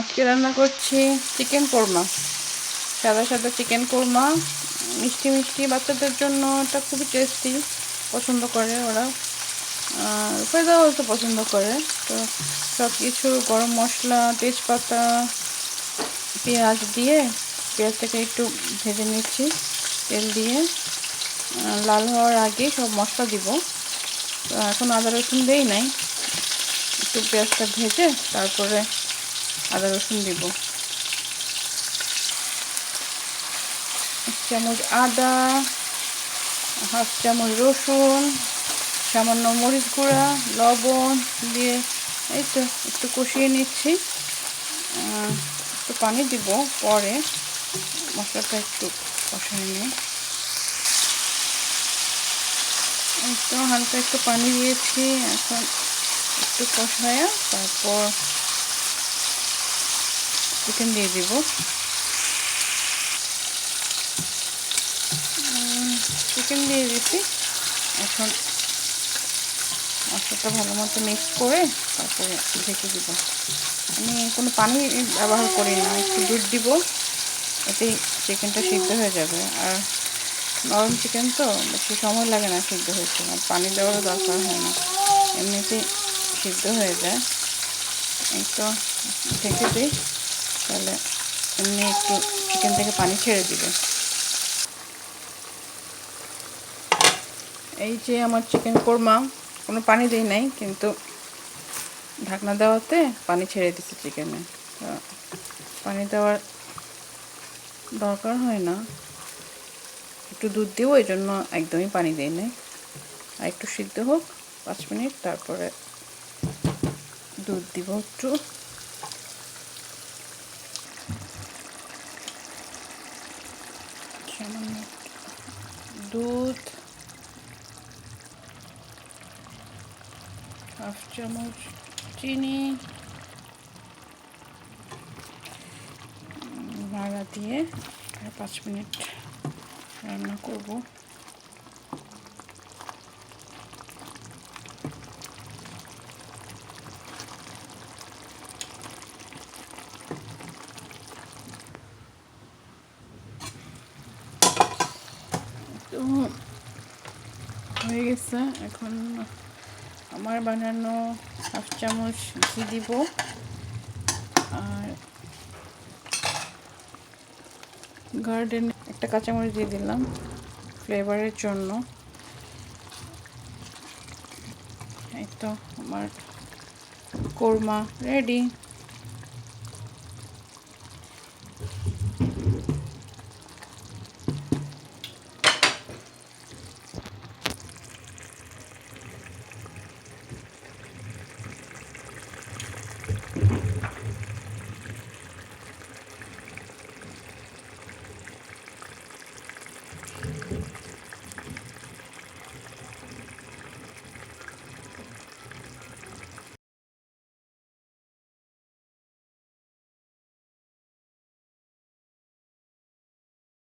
আজকে রান্না করছি চিকেন কোরমা। সাদা সাদা চিকেন কোরমা। মিষ্টি মিষ্টি বাচ্চাদের জন্য এটা খুবই টেস্টি পছন্দ করে ওরা। ফেদাও তো পছন্দ করে। তো সব কিছু গরম মশলা, তেজপাতা, পেঁয়াজ দিয়ে, পেঁয়াজটাকে একটু ভেজে নিচ্ছি, তেল দিয়ে। লাল হওয়ার আগে সব মশলা দিব। তো এখন আদা রসুন দেই নাই। একটু পেঁয়াজটা ভেজে তারপরে আদা রসুন দিব। এক চামচ আদা, হাফ চামচ রসুন, সামান্য মরিচ গুঁড়া, লবণ দিয়ে এই তো একটু কষিয়ে নিচ্ছি। একটু পানি দিব পরে মশলাটা একটু কষায় নিই তো হালকা একটু পানি দিয়েছি, এখন একটু কষায়া তারপর চিকেন দিয়ে দিব। চিকেন দিয়ে দিচ্ছি এখন মশলাটা ভালো মতো মিক্স করে তারপরে ঢেকে দিব। আমি কোনো পানি ব্যবহার করি না, একটু দুধ দিব, এতেই চিকেনটা সিদ্ধ হয়ে যাবে। আর নরম চিকেন তো, বেশি সময় লাগে না সিদ্ধ হয়েছে আর পানি দেওয়ারও দরকার হয় না। এমনিতেই সিদ্ধ হয়ে যায়। এই তো ঢেকে দিই। তাহলে এমনি একটু চিকেন থেকে পানি ছেড়ে দিবে। এই যে আমার চিকেন কোরমা, কোনো পানি দিই নাই, কিন্তু ঢাকনা দেওয়াতে পানি ছেড়ে দিচ্ছে চিকেনে পানি দেওয়ার দরকার হয় না। একটু দুধ দিব এই জন্য একদমই পানি দিই নাই। আর একটু সিদ্ধ হোক, পাঁচ মিনিট, তারপরে দুধ দিব একটু। সামান্য দুধ হাফ চামচ চিনি নাড়া দিয়ে পাঁচ মিনিট রান্না করব। হয়ে গেছে। এখন আমার বানানো হাফ চামচ ঘি দিব। আর গার্ডেন একটা কাঁচামরিচ দিয়ে দিলাম ফ্লেভারের জন্য। এই তো আমার কোরমা রেডি